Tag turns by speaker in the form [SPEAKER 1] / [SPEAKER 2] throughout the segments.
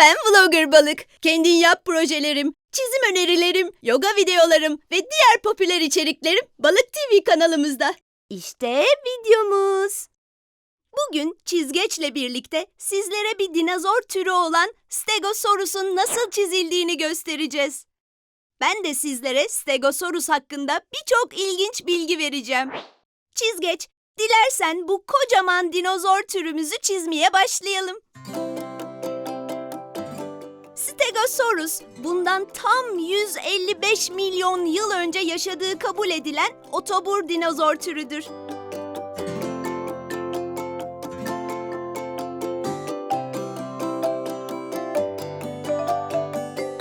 [SPEAKER 1] Ben Vlogger Balık. Kendin yap projelerim, çizim önerilerim, yoga videolarım ve diğer popüler içeriklerim Balık TV kanalımızda. İşte videomuz. Bugün çizgeçle birlikte sizlere bir dinozor türü olan Stegosaurus'un nasıl çizildiğini göstereceğiz. Ben de sizlere Stegosaurus hakkında birçok ilginç bilgi vereceğim. Çizgeç, dilersen bu kocaman dinozor türümüzü çizmeye başlayalım. Stegosaurus, bundan tam 155 milyon yıl önce yaşadığı kabul edilen otobur dinozor türüdür.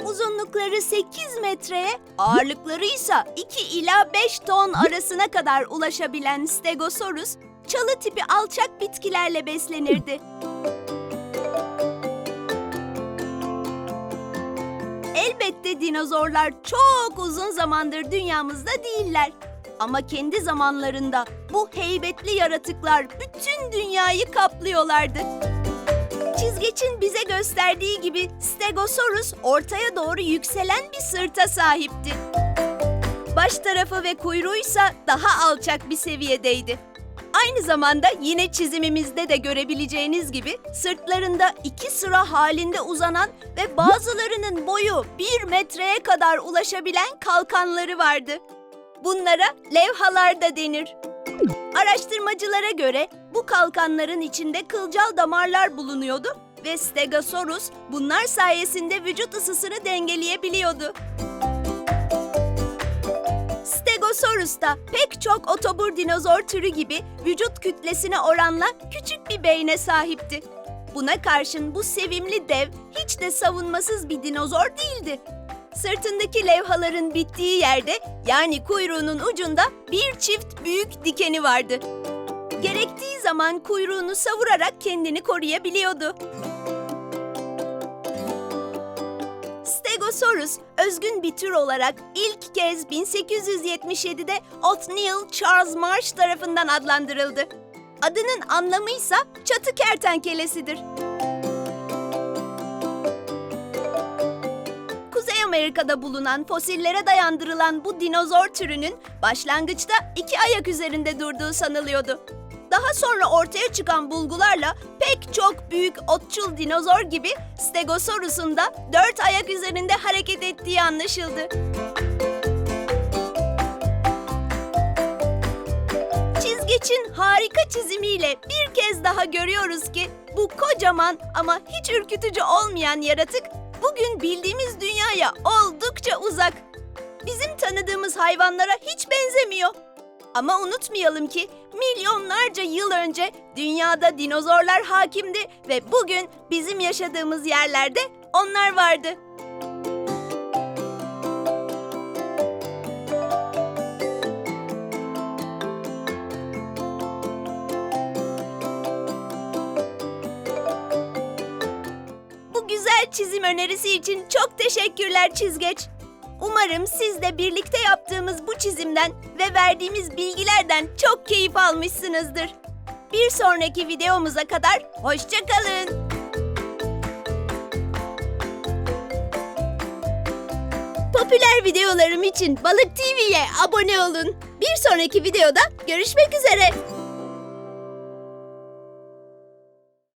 [SPEAKER 1] Uzunlukları 8 metreye, ağırlıkları ise 2 ila 5 ton arasına kadar ulaşabilen Stegosaurus, çalı tipi alçak bitkilerle beslenirdi. Dinozorlar çok uzun zamandır dünyamızda değiller. Ama kendi zamanlarında bu heybetli yaratıklar bütün dünyayı kaplıyorlardı. Çizgeçin bize gösterdiği gibi Stegosaurus ortaya doğru yükselen bir sırta sahipti. Baş tarafı ve kuyruğuysa daha alçak bir seviyedeydi. Aynı zamanda yine çizimimizde de görebileceğiniz gibi sırtlarında iki sıra halinde uzanan ve bazılarının boyu bir metreye kadar ulaşabilen kalkanları vardı. Bunlara levhalar da denir. Araştırmacılara göre bu kalkanların içinde kılcal damarlar bulunuyordu ve Stegosaurus bunlar sayesinde vücut ısısını dengeleyebiliyordu. Stegosaurus da pek çok otobur dinozor türü gibi vücut kütlesine oranla küçük bir beyne sahipti. Buna karşın bu sevimli dev hiç de savunmasız bir dinozor değildi. Sırtındaki levhaların bittiği yerde yani kuyruğunun ucunda bir çift büyük dikeni vardı. Gerektiği zaman kuyruğunu savurarak kendini koruyabiliyordu. Stegosaurus özgün bir tür olarak ilk kez 1877'de Othniel Charles Marsh tarafından adlandırıldı. Adının anlamı ise çatı kertenkelesidir. Kuzey Amerika'da bulunan fosillere dayandırılan bu dinozor türünün başlangıçta iki ayak üzerinde durduğu sanılıyordu. Daha sonra ortaya çıkan bulgularla pek çok büyük otçul dinozor gibi Stegosaurus'un da dört ayak üzerinde hareket ettiği anlaşıldı. Çizgeç'in harika çizimiyle bir kez daha görüyoruz ki bu kocaman ama hiç ürkütücü olmayan yaratık bugün bildiğimiz dünyaya oldukça uzak. Bizim tanıdığımız hayvanlara hiç benzemiyor. Ama unutmayalım ki milyonlarca yıl önce dünyada dinozorlar hakimdi ve bugün bizim yaşadığımız yerlerde onlar vardı. Bu güzel çizim önerisi için çok teşekkürler Çizgeç. Umarım siz de birlikte yaptığımız çizimden ve verdiğimiz bilgilerden çok keyif almışsınızdır. Bir sonraki videomuza kadar hoşça kalın. Popüler videolarım için Balık TV'ye abone olun. Bir sonraki videoda görüşmek üzere.